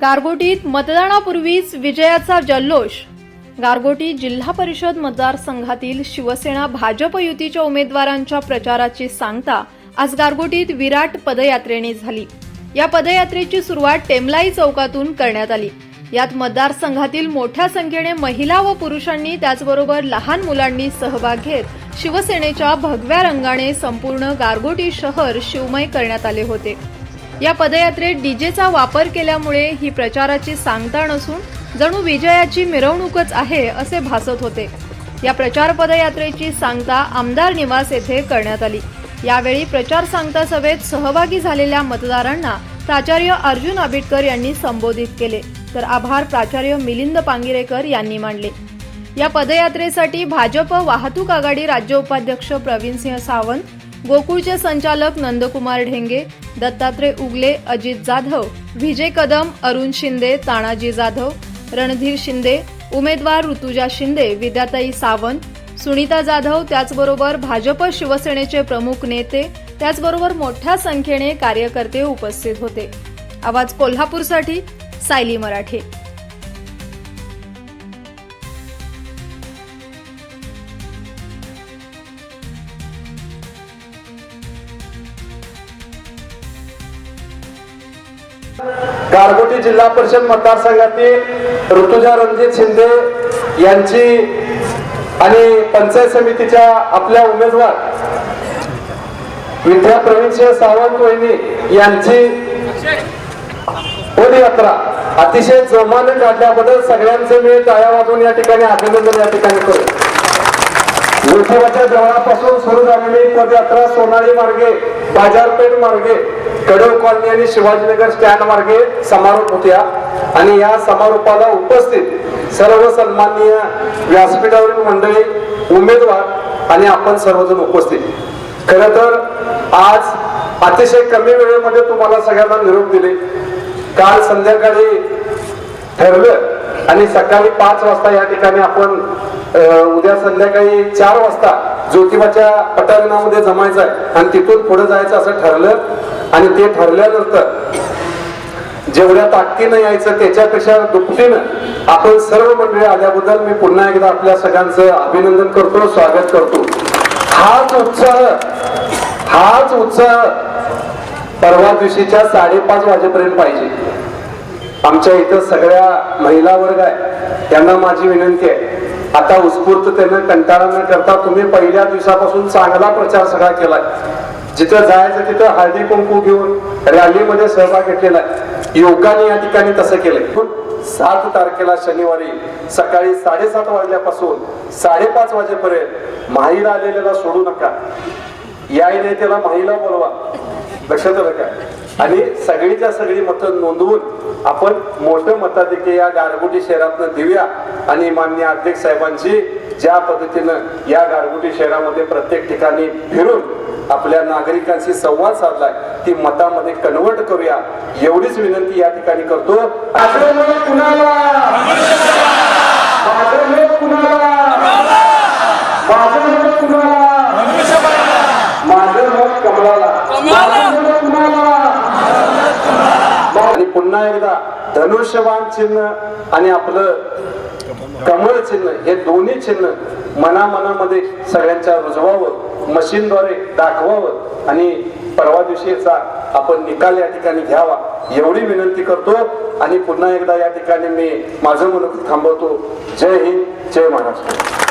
गारगोटीत मतदानापूर्वीच विजयाचा जल्लोष. गारगोटी जिल्हा परिषद मतदारसंघातील शिवसेना भाजप युतीच्या उमेदवारांच्या प्रचाराची सांगता आज गारगोटीत विराट पदयात्रेने झाली. या पदयात्रेची सुरुवात टेमलाई चौकातून करण्यात आली. यात मतदारसंघातील मोठ्या संख्येने महिला व पुरुषांनी त्याचबरोबर लहान मुलांनी सहभाग घेत शिवसेनेच्या भगव्या रंगाने संपूर्ण गारगोटी शहर शिवमय करण्यात आले होते. या पदयात्रेत डीजेचा वापर केल्यामुळे ही प्रचाराची सांगता नसून जणू विजयाची मिरवणूकच आहे असे भासत होते. या प्रचार पदयात्रेची सांगता आमदार निवास येथे करण्यात आली. यावेळी प्रचार सांगता सभेत सहभागी झालेल्या मतदारांना प्राचार्य अर्जुन आबिटकर यांनी संबोधित केले. तर आभार प्राचार्य मिलिंद पांगिरेकर यांनी मांडले या पदयात्रेसाठी भाजप वाहतूक आघाडी राज्य उपाध्यक्ष प्रवीणसिंह सावंत गोकुळचे संचालक नंदकुमार ढेंगे दत्तात्रय उगले अजित जाधव विजय कदम अरुण शिंदे तानाजी जाधव रणधीर शिंदे उमेदवार ऋतुजा शिंदे विद्याताई सावंत सुनीता जाधव त्याचबरोबर भाजप शिवसेनेचे प्रमुख नेते त्याचबरोबर मोठ्या संख्येने कार्यकर्ते उपस्थित होते. आवाज कोल्हापूरसाठी सायली मराठे. गारगोटी जिल्हा परिषद मतदारसंघातील ऋतुजा रणजित शिंदे यांची आणि पंचायत समितीच्या आपल्या उमेदवार विद्या प्रवीणसिंह सावंत वहिनी यांची पदयात्रा. अतिशय जोमाने काढल्याबद्दल सगळ्यांचे मी टाळ्या वाजवून या ठिकाणी अभिनंदन या ठिकाणी करू ज्योतिबाच्या देवळापासून सुरू झालेली पदयात्रा सोनाळी मार्गे बाजारपेठ मार्गे कडव कॉलनी आणि शिवाजीनगर स्टँड मार्गे समारोप होत्या. आणि या समारोपाला उपस्थित सर्व सन्माननीय व्यासपीठावरील मंडळी उमेदवार आणि आपण सर्वजण उपस्थित. खर तर आज अतिशय कमी वेळेमध्ये तुम्हाला सगळ्यांना निरोप दिले. काल संध्याकाळी ठरलं आणि सकाळी पाच वाजता या ठिकाणी आपण उद्या संध्याकाळी चार वाजता ज्योतिबाच्या पटांगणामध्ये जमायचं आहे. आणि तिथून पुढे जायचं असं ठरलं आणि ते ठरल्यानंतर जेवढ्या ताकदीनं यायचं त्याच्यापेक्षा दुपटीनं आपण सर्व मंडळी आल्याबद्दल मी पुन्हा एकदा आपल्या सगळ्यांचं अभिनंदन करतो स्वागत करतो. हाच उत्साह हाच उत्साह परवा दिवशीच्या साडेपाच वाजेपर्यंत पाहिजे. आमच्या इथं सगळ्या महिला वर्ग आहे त्यांना माझी विनंती आहे. आता उत्स्फूर्त त्यांना कंटाळा न करता तुम्ही पहिल्या दिवसापासून चांगला प्रचार सगळा केलाय. जिथं जायचं तिथं हळदी कुंकू घेऊन रॅलीमध्ये सहभाग घेतलेला आहे. युवकांनी या ठिकाणी तसं केलंय. सात तारखेला शनिवारी सकाळी साडेसात वाजल्यापासून साडेपाच वाजेपर्यंत माहीला आलेल्याला सोडू नका. या त्याला माहीला बोलवा. लक्षात आलं का? आणि सगळीच्या सगळी मतं नोंदवून आपण मोठं मताधिक्य या गारगुटी शहरातनं देऊया. आणि मान्य अध्यक्ष साहेबांची ज्या पद्धतीनं या गारगुटी शहरामध्ये प्रत्येक ठिकाणी फिरून आपल्या नागरिकांशी संवाद साधलाय ती मतामध्ये कन्वर्ट करूया. एवढीच विनंती या ठिकाणी करतो. कुणाला कुणाला माझं मत कुणाला माझं मत कमळाला माझं मत कुणाला आणि पुन्हा एकदा धनुष्यबाण चिन्ह आणि आपलं कमळ चिन्ह हे दोन्ही चिन्ह मनामनामध्ये सगळ्यांच्या रुजवावं मशीनद्वारे दाखवावं आणि परवा दिवशीचा आपण निकाल या ठिकाणी घ्यावा एवढी विनंती करतो आणि पुन्हा एकदा या ठिकाणी मी माझं मनोगत थांबवतो. जय हिंद जय महाराष्ट्र.